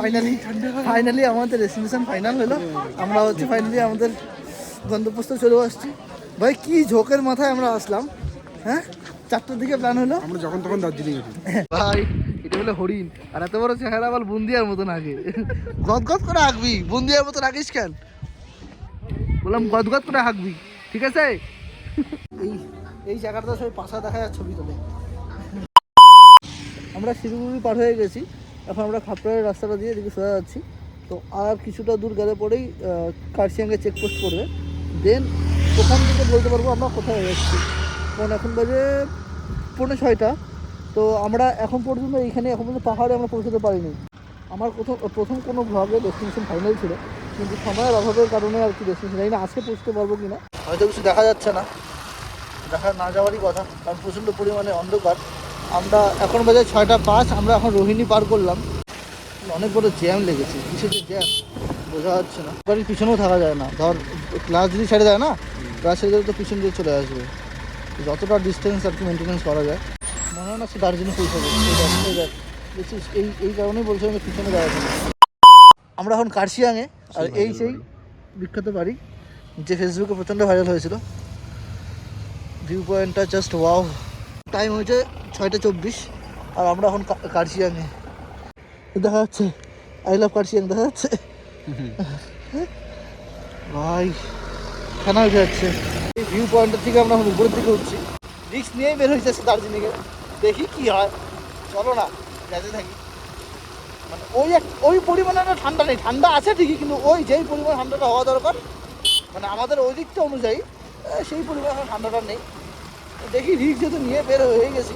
Finally finally আমাদের destination final হলো। আমরা হচ্ছে ফাইনালি আমাদের গন্তব্যস্থলে চলে আসছি। ভাই কি ঝোঁকের মাথায় আমরা আসলাম হ্যাঁ? চারটার দিকে প্ল্যান হলো। আমরা যখন তখন দার্জিলিং ভাই এটা হলো হরিণ। আর এত বড় চেহারা আবার বুন্দিয়ার মতন আগে। গদ গদ করে হাঁকবি। বুন্দিয়ার মতন আঁকিস কেন? বললাম গদ গদ করে হাঁকবি। ঠিক আছে? এই এই জায়গাটা সবাই পাশা দেখা যায় ছবি তোলে। আমরা শিলিগুড়ি পার হয়ে গেছি। এখন আমরা খাপড়ার রাস্তাটা দিয়ে এদিকে সোজা যাচ্ছি। তো আর কিছুটা দূর গেলে পরেই কার্শিয়াঙ্গে চেকপোস্ট পড়বে। দেন ওখান থেকে বলতে পারব আমরা কোথায় যাচ্ছি। কারণ এখন বাজে পৌনে ছয়টা। তো আমরা এখন পর্যন্ত এইখানে এখন পর্যন্ত পাহাড়ে আমরা পৌঁছতে পারিনি। আমার প্রথম প্রথম কোনো ভ্লগে ডেস্টিনেশন ফাইনাল ছিল। কিন্তু সময়ের অভাবের কারণে আর কি ডেস্টিনেশন জানি না আজকে পৌঁছতে পারব কি না হয়তো কিছু দেখা যাচ্ছে না। দেখা না যাওয়ারই কথা। কারণ প্রচণ্ড পরিমাণে অন্ধকার। আমরা এখন বাজে ছয়টা পাঁচ আমরা এখন রোহিণী পার করলাম। অনেক বড় জ্যাম লেগেছে। কিসের যে জ্যাম বোঝা যাচ্ছে না। বাড়ির পিছনেও থাকা যায় না। ধর ক্লাস যদি ছেড়ে দেয় না ক্লাস ছেড়ে দিলে তো পিছন দিয়ে চলে আসবে। যতটা ডিস্টেন্স আর কি মেনটেন্স করা যায়। মনে হয় না সে দার্জিলিং পৌঁছাবে এই এই দেখছিস এই এই কারণেই বলছিলাম যে পিছনে দাঁড়াবে না আমরা এখন কার্শিয়াংয়ে আর এই সেই বিখ্যাত বাড়ি যে ফেসবুকে প্রচণ্ড ভাইরাল হয়েছিল। ভিউ পয়েন্টটা জাস্ট ওয়াও টাইম হয়েছে ছয়টা চব্বিশ, আর আমরা এখন কার্শিয়াংয়ে। দেখা যাচ্ছে আই লাভ কার্শিয়াং, দেখা যাচ্ছে। ভাই খানা উঠে যাচ্ছে। এই ভিউ পয়েন্টের থেকে আমরা এখন উপরের দিকে উঠছি। রিক্স নিয়েই বের হয়েছে দার্জিলিংয়ে। দেখি কি হয়। চলো না, যেতে থাকি। মানে ওই এক ওই পরিমাণে ঠান্ডা নেই। ঠান্ডা আছে ঠিকই, কিন্তু ওই যেই পরিমাণ ঠান্ডাটা হওয়া দরকার মানে আমাদের ওই দিকটা অনুযায়ী সেই পরিমাণ ঠান্ডাটা নেই। দেখি রিক্স যেহেতু নিয়ে বের হয়ে গেছি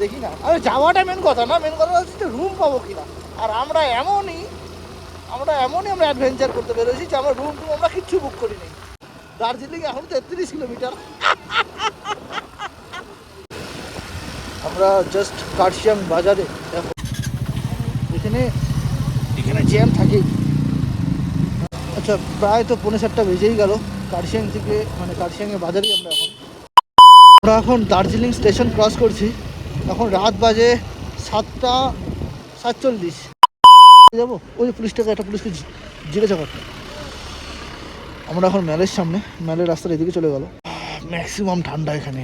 দেখি না। আরে যাওয়াটা মেন কথা না মেন কথা হচ্ছে রুম পাবো কিনা। আর আমরা এমনই আমরা এমনই আমরা অ্যাডভেঞ্চার করতে পেরেছি যে আমরা রুম টুম আমরা কিচ্ছু বুক করিনি। দার্জিলিং এখন তেত্রিশ কিলোমিটার। আমরা জাস্ট কার্শিয়াং বাজারে দেখো। এখানে এখানে জ্যাম থাকেই। আচ্ছা প্রায় তো পৌনে সাতটা বেজেই গেল। কার্শিয়াং থেকে মানে কার্শিয়াংয়ের বাজারেই আমরা এখন। আমরা এখন দার্জিলিং স্টেশন ক্রস করছি। এখন রাত বাজে সাতটা সাতচল্লিশ। যাব? ওই যে পুলিশটাকে একটা পুলিশকে জিজ্ঞাসা করতে আমরা এখন ম্যালের সামনে ম্যালের রাস্তার এদিকে চলে গেল। ম্যাক্সিমাম ঠান্ডা এখানে।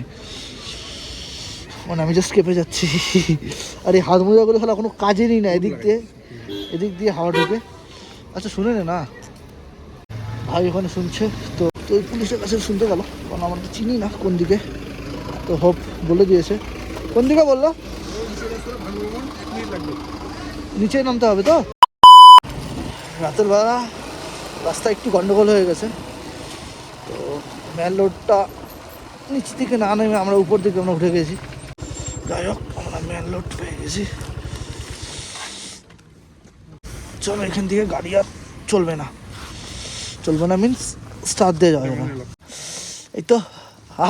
মানে আমি জাস্ট কেঁপে যাচ্ছি। আর এই হাত মোজা করে খেলা কোনো কাজেরই না, এদিক দিয়ে। এদিক দিয়ে হাওয়া ঢুকে। আচ্ছা শুনে নে না। ভাই ওখানে শুনছে। তো তো ওই পুলিশের কাছে শুনতে গেল। কারণ আমরা তো চিনি না কোন দিকে। তো হোপ বলে দিয়েছে। কোন দিকে বলল? নিচে নামতে হবে তো? রাতের বেলা রাস্তা একটু গন্ডগোল হয়ে গেছে। তো মেন রোডটা নিচ দিকে না নেমে আমরা উপর দিকে আমরা উঠে গেছি। যাই হোক, আমরা মেন রোড পেয়ে গেছি। চলো, এখান থেকে গাড়ি আর চলবে না। চলবে না মিনস স্টার্ট দিয়ে যাবে। এই তো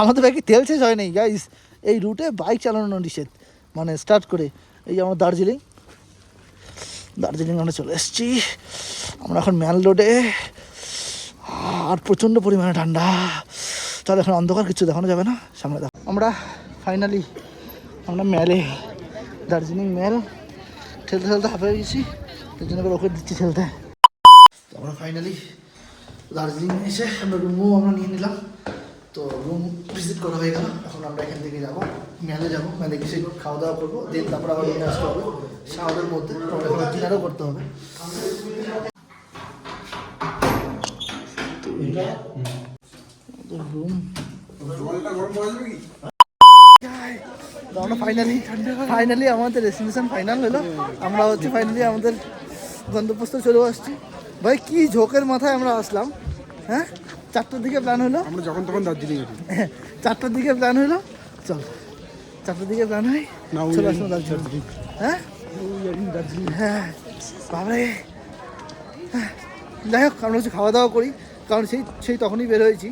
আমাদের বাইকে তেল শেষ হয় নাই গাইস এই রুটে বাইক চালানো নিষেধ। মানে স্টার্ট করে, এই যে আমার দার্জিলিং দার্জিলিং আমরা চলে এসেছি। আমরা এখন ম্যাল রোডে। আর প্রচণ্ড পরিমাণে ঠান্ডা। তাহলে এখন অন্ধকার, কিছু দেখানো যাবে না, সামনে দেখো। আমরা ফাইনালি আমরা ম্যালে দার্জিলিং ম্যাল ঠেলতে ঠেলতে হাঁপিয়ে গেছি। তার জন্য ওকে দিচ্ছি ঠেলতে। আমরা ফাইনালি দার্জিলিং এসে, আমরা রুমও আমরা নিয়ে নিলাম। তো রুম ভিজিট করা হয়ে গেল। এখন আমরা এখান থেকে যাব মেলে যাব মেলে গিয়ে সেই খাওয়া দাওয়া করব দেন তারপর আবার রুমে আসতে হবে। সাহাদের মধ্যে ডিনারও করতে হবে। রুম আমরা ফাইনালি ফাইনালি আমাদের ডেস্টিনেশন ফাইনাল হলো। আমরা হচ্ছে ফাইনালি আমাদের গন্তব্যস্থলে চলে আসছি। ভাই কি ঝোঁকের মাথায় আমরা আসলাম। হ্যাঁ? চারটার দিকে প্ল্যান হলো। আমরা যখন তখন দার্জিলিং গেছি চারটার দিকে প্ল্যান হলো। চল চারটার দিকে প্ল্যান হয়। চলে আসব দার্জিলিং। হ্যাঁ? হ্যাঁ বাবারে হ্যাঁ, যাই হোক আমরা হচ্ছে খাওয়া দাওয়া করি। কারণ সেই সেই তখনই বের হয়েছি।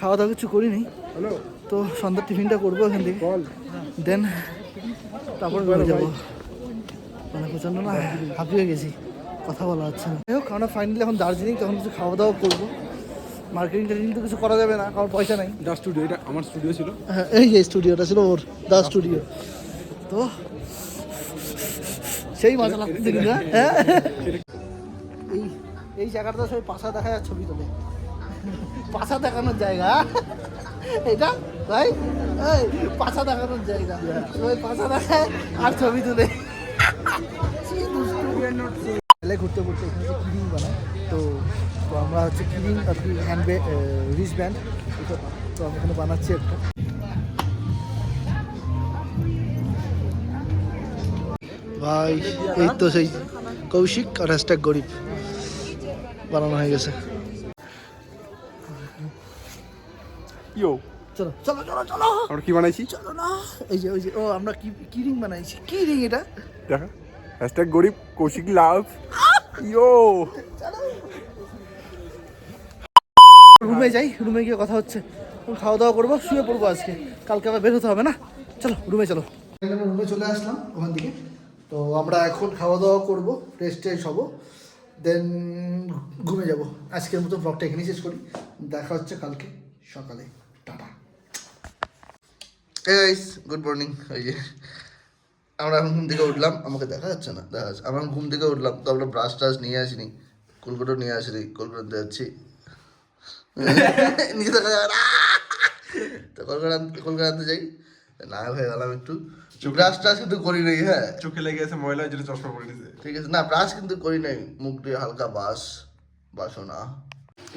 খাওয়া দাওয়া কিছু করিনি। হ্যালো? তো সন্ধ্যার টিফিনটা করব এখান থেকে। দেন তারপর ঘরে যাব। মানে প্রচণ্ড না হাঁপিয়ে গেছি। কথা বলা যাচ্ছে না। যাই হোক আমরা ফাইনালি এখন দার্জিলিং তখন কিছু খাওয়া দাওয়া করব। মার্কেটিং টার্কেটিং তো কিছু করা যাবে না কারণ পয়সা নাই। দা স্টুডিও এটা আমার স্টুডিও ছিল। হ্যাঁ এই যে স্টুডিওটা ছিল ওর দা স্টুডিও। তো সেই মজা কিন্তু হ্যাঁ? এই জায়গাটা সবাই পাশা দেখা যায় ছবি তোলে পাশা দেখানোর জায়গা। এটা? ভাই? এই পাশা দেখানোর জায়গা। সবাই পাশা দেখায় আর ছবি তুলে। কি ঘুরতে ঘুরতে এখানে যে কিরিং বানায় তো তো আমরা হচ্ছে কিরিং আর কি হ্যান্ড রিচ ব্যান্ড তো আমি এখানে বানাচ্ছি একটা। ভাই এই তো সেই কৌশিক আর হ্যাশট্যাগ গরিব বানানো হয়ে গেছে। ইয়ো। চলো চলো চলো চলো। আমরা কি বানাইছি? চলো না। এই যে ওই যে ও আমরা কি কি রিং বানাইছি। কি রিং এটা। দেখা। হ্যাশট্যাগ গরিব কৌশিক লাভ। ইয়ো। রুমে যাই রুমে গিয়ে কথা হচ্ছে। খাওয়া দাওয়া করব শুয়ে পড়ব আজকে। কালকে আবার বের হতে হবে না? চলো রুমে চলো। রুমে চলে আসলাম ওখান থেকে। তো আমরা এখন খাওয়া দাওয়া করব রেস্ট টেস্ট হব দেন ঘুমে যাব। আজকের মতো ব্লগটা এখানেই শেষ করি। দেখা হচ্ছে কালকে সকালে। টাটা। গুড মর্নিং ওই যে আমরা এখন ঘুম থেকে উঠলাম আমাকে দেখা যাচ্ছে না দেখা যাচ্ছে। আমরা ঘুম থেকে উঠলাম তো আমরা ব্রাশ ট্রাশ নিয়ে আসিনি কলকাতা নিয়ে আসিনি কলকাতাতে যাচ্ছি। নিচে দেখা যাবে তো কলকাতা আনতে- কলকাতা আনতে যাই না হয়ে গেলাম একটু। ব্রাশ ট্রাশ কিন্তু করি নাই হ্যাঁ। চোখে লেগে গেছে ময়লা যেটা চশমা পরে দিয়েছে ঠিক আছে না ব্রাশ কিন্তু করি নাই মুখ দিয়ে হালকা বাস বাসনা।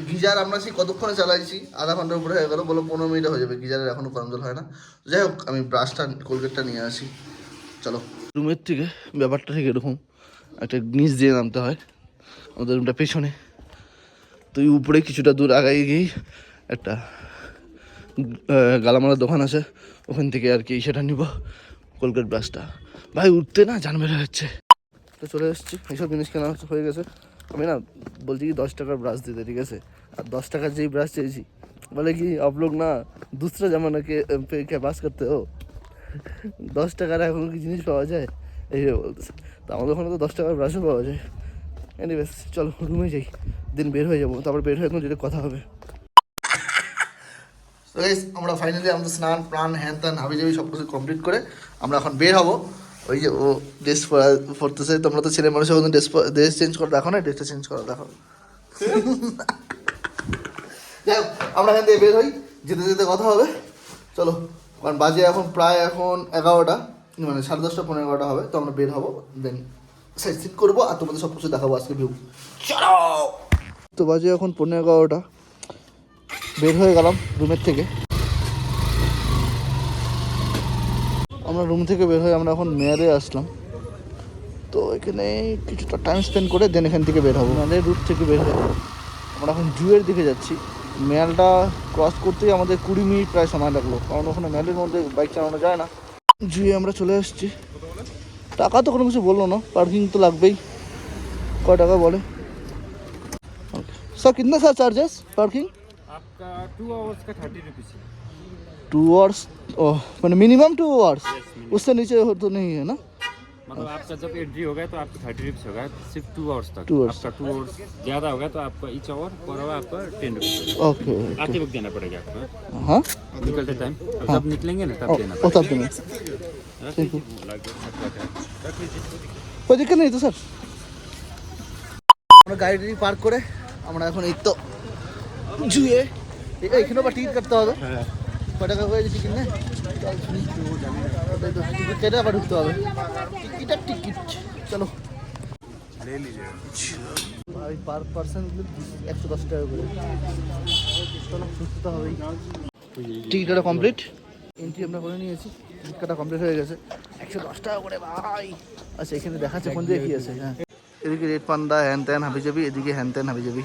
গিজার আমরা সেই কতক্ষণে চালাইছি? আধা ঘণ্টার উপরে হয়ে গেল বলো পনেরো মিনিট হয়ে যাবে গিজারের এখনও জল হয় না। যাই হোক আমি ব্রাশটা কোলগেটটা নিয়ে আসি। চলো। রুমের থেকে ব্যাপারটা ঠিক এরকম একটা নিচ দিয়ে নামতে হয়, আমাদের রুমটা পেছনে। তো উপরে কিছুটা দূর আগায় গিয়েই একটা গালামালার দোকান আছে, ওখান থেকে আর কি সেটা নিব কলকাট ব্রাশটা ভাই, উঠতে না জান বেড়ে হচ্ছে। তো চলে এসেছি, এইসব জিনিস কেনা হয়ে গেছে। আমি না বলছি কি, দশ টাকার ব্রাশ দিতে, ঠিক আছে? আর দশ টাকার যেই ব্রাশ চেয়েছি, বলে কি আপলোক না, দুসরা জামানাকে কে বাস করতে, ও। দশ টাকার এখন কি জিনিস পাওয়া যায়? এইভাবে বলতেছে। তো আমাদের ওখানে তো দশ টাকার ব্রাশও পাওয়া যায়। এনিওয়েজ চলো রুমে যাই। দিন বের হয়ে যাব তারপর বের হয়ে এখন যেটা কথা হবে। তো আমরা ফাইনালি আমাদের স্নান প্রাণ হ্যান ত্যান হাবি জাবি সব কিছু কমপ্লিট করে আমরা এখন বের হব। ওই যে ও ড্রেস পরতেছে তোমরা তো ছেলে মানুষ এখন ড্রেস ড্রেস চেঞ্জ করে দেখো না? ড্রেসটা চেঞ্জ করে দেখো। যাই আমরা এখান থেকে বের হই। যেতে যেতে কথা হবে। চলো। কারণ বাজে এখন প্রায় এখন এগারোটা মানে সাড়ে দশটা পনেরো এগারোটা হবে তো আমরা বের হব দেন সাইড সিট করব আর তোমাদের সব কিছু দেখাবো আজকে ভিউ চলো! তো বাজে এখন পনেরো এগারোটা। বের হয়ে গেলাম রুমের থেকে। আমরা রুম থেকে বের হয়ে আমরা এখন মেয়ারে আসলাম। তো এখানে কিছুটা টাইম স্পেন্ড করে দেন এখান থেকে বের হব। মানে রুট থেকে বের হয়ে আমরা এখন জুয়ের দিকে যাচ্ছি। মেলটা ক্রস করতেই আমাদের কুড়ি মিনিট প্রায় সময় লাগল। কারণ ওখানে মেলের মধ্যে বাইক চালানো যায় না। জুয়ে আমরা চলে এসেছি। টাকা তো কোনো কিছু বলল না। পার্কিং তো লাগবেই। ক টাকা বলে? স্যার কিনতে sir charges parking two hours ও মানে মিনিমাম টু আওয়ার্স आवर्स নিচে হতো নেই না मतलब आपका जब एंट्री होगा तो आपका थर्टी रुपीज़ होगा सिर्फ टू आवर्स तक Two hours. आपका टू आवर्स ज़्यादा होगा तो आपका ईच आवर पर आवर आपका टेन रुपीज़ ओके आते वक्त देना पड़ेगा आपको हाँ निकलते टाइम जब निकलेंगे ना तब देना ओ तब देना रख लीजिए, लगभग सब रखा है। रख लीजिए कोई दिक्कत नहीं तो স্যার আমরা গাড়ি টাড়ি পার্ক করে আমরা এখন এই তো জুয়ে এ- এখানেও বা টিকিট কাটতে হবে কয় টাকা করে টিকিট নেই টিকিট কেটে আবার ঢুকতে হবে। টিকিট টিকিট চলো। ভাই পার পার্সন একশো দশ টাকা করে। চলো সুস্থ হবেই। টিকিট কমপ্লিট এন্ট্রি আমরা করে নিয়েছি। টিকিট কাটা কমপ্লিট হয়ে গেছে। একশো দশ টাকা করে ভাই। আচ্ছা এখানে দেখাচ্ছে কোন দিকে কি আছে? হ্যাঁ। এদিকে রেড পান্ডা হ্যান ত্যান হাবি যাবি এদিকে হ্যান ত্যান হাবি যাবি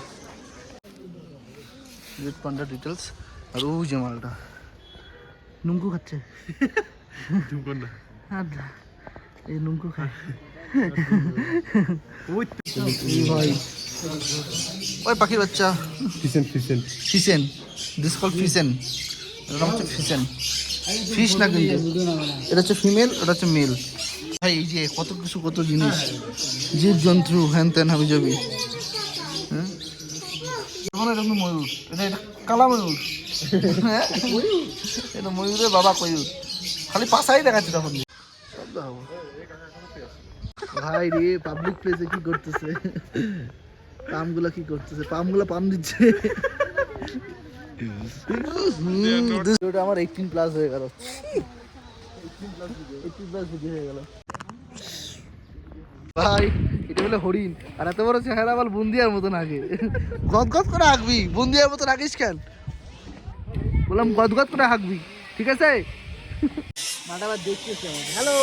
রেড পান্ডা ডিটেলস আর ও যে মালটা। নুঙ্কু খাচ্ছে। হ্যাঁ, এই নুঙ্কু খায়। ভাই ওই পাখির বাচ্চা। Pheasant pheasant. Pheasant this call pheasant. এটা হচ্ছে ফিসেন। ফিশ না কিন্তু এটা হচ্ছে ফিমেল এটা হচ্ছে মেল। ভাই এই যে কত কিছু কত জিনিস। জীব জন্তু হ্যান ত্যান হাবি যাবি হ্যাঁ? এখন এটা ময়ূর এটা এটা কালা ময়ূর এটা ময়ূরের বাবা কয়ূর খালি পাশাই দেখাচ্ছে তখন। ভাই রে পাবলিক প্লেসে কি করতেছে? পামগুলো কি করতেছে? পামগুলো পাম দিচ্ছে। ভিডিওটা আমার এইটিন প্লাস হয়ে গেল। এইটিন প্লাস ভিডিও হয়ে গেল। ভাই এটা হলো হরিণ। আর এত বড় চেহারা আবার বুন্দিয়ার মতন আগে। গদ গদ করে হাঁকবি বুন্দিয়ার মতন আঁকিস কেন? বললাম গদ গদ করে হাঁকবি। ঠিক আছে? মাটা আবার দেখতেছে হ্যালো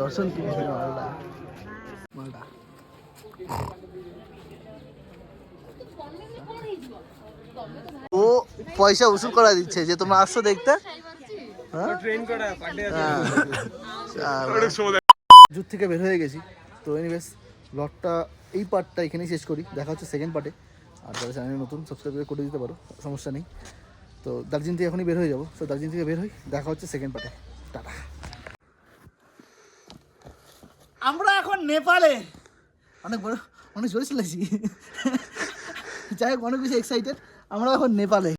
দর্শন কি মালটা মালটা ও পয়সা উসুল করা দিচ্ছে যে তোমরা আসছো দেখতে? হ্যাঁ? হ্যাঁ। জুত থেকে বের হয়ে গেছি। তো এনিওয়েজ ব্লগটা এই পার্টটা এখানেই শেষ করি। দেখা হচ্ছে সেকেন্ড পার্টে আর যারা চ্যানেলে নতুন সাবস্ক্রাইব করে দিতে পারো সমস্যা নেই। তো দার্জিলিং থেকে এখনই বের হয়ে যাব। তো দার্জিলিং থেকে বের হই দেখা হচ্ছে সেকেন্ড পার্টে টাটা। আমরা এখন নেপালে। অনেক বড় অনেক জোরে চলেছি যাই হোক, অনেক বেশি এক্সাইটেড আমরা এখন নেপালে।